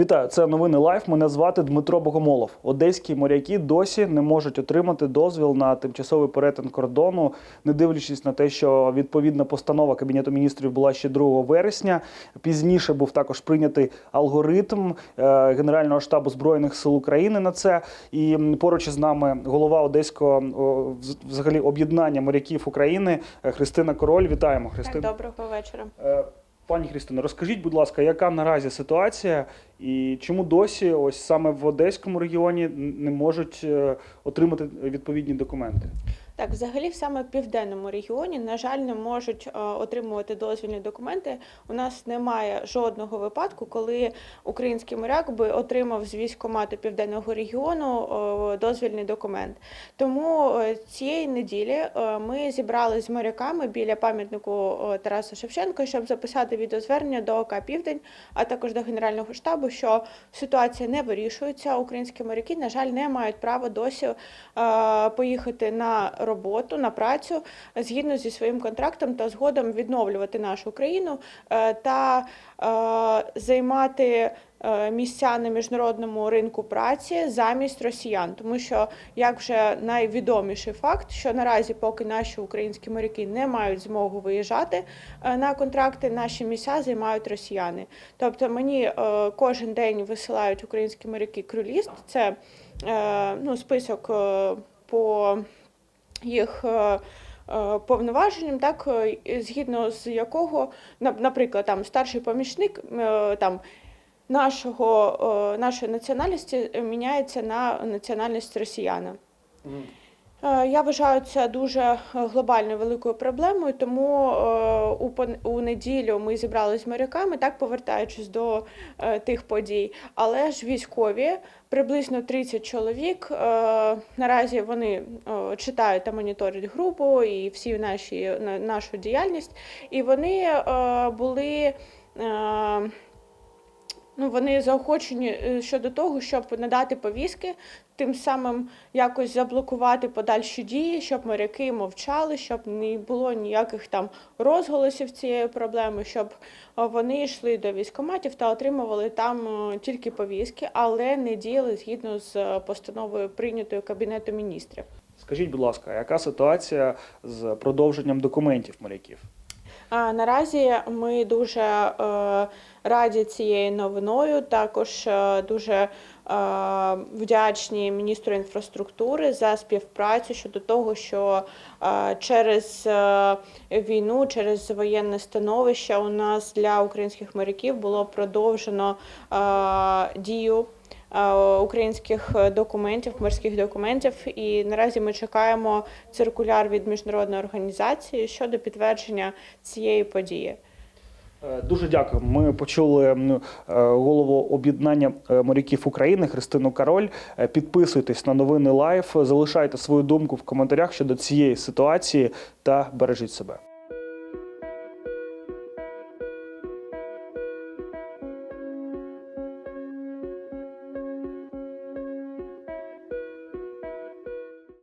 Вітаю, це новини Лайф. Мене звати Дмитро Богомолов. Одеські моряки досі не можуть отримати дозвіл на тимчасовий перетин кордону, не дивлячись на те, що відповідна постанова Кабінету міністрів була ще 2 вересня. Пізніше був також прийнятий алгоритм е, Генерального штабу збройних сил України на це. І поруч із нами голова одеського взагалі об'єднання моряків України е, Христина Король. Вітаємо, Христина. доброго вечора. Пані Христина, розкажіть, будь ласка, яка наразі ситуація і чому досі ось саме в Одеському регіоні не можуть е, отримати відповідні документи? Так, взагалі, саме в південному регіоні, на жаль, не можуть е, отримувати дозвільні документи. У нас немає жодного випадку, коли український моряк би отримав з військкомату південного регіону е, дозвільний документ. Тому е, цієї неділі ми зібрали з моряками біля пам'ятнику Тараса Шевченка, щоб записати відеозвернення до ОК Південь, а також до Генерального штабу, що ситуація не вирішується. Українські моряки, на жаль, не мають права досі поїхати на роботу, на працю згідно зі своїм контрактом та згодом відновлювати нашу країну е, та е, займати е, місця на міжнародному ринку праці замість росіян, тому що як вже найвідоміший факт, що наразі, поки наші українські моряки не мають змогу виїжджати е, на контракти, наші місця займають росіяни. Тобто мені е, кожен день висилають українські моряки крюліст. Це е, ну, список е, по їх. е, е, Повноваженням, так е, згідно з якого, на- наприклад, там старший помічник там нашого нашої національності міняється на національність росіяна. Е, Я вважаю це дуже е, глобальною великою проблемою, тому е, у у неділю ми зібралися з моряками, так повертаючись до тих подій. Але ж військові, приблизно 30 чоловік. Наразі вони читають та моніторять групу і всі наші на- нашу діяльність, і вони були. Ну, вони заохочені е, щодо того, щоб надати повістки, тим самим якось заблокувати подальші дії, щоб моряки мовчали, щоб не було ніяких там розголосів цієї проблеми, щоб е, вони йшли до військкоматів та отримували там е, тільки повістки, але не діяли згідно з постановою прийнятою Кабінету міністрів. Скажіть, будь ласка, яка ситуація з продовженням документів моряків? Наразі ми дуже е, раді цією новиною. Також е, дуже е, вдячні міністру інфраструктури за співпрацю щодо того, що через війну, через воєнне становище у нас для українських моряків було продовжено дію. Е, Українських документів, морських документів, і наразі ми чекаємо циркуляр від міжнародної організації щодо підтвердження цієї події. Е, Дуже дякую. Ми почули е, голову об'єднання моряків України Христину Король. Підписуйтесь на новини Лайф, залишайте свою думку в коментарях щодо цієї ситуації та бережіть себе.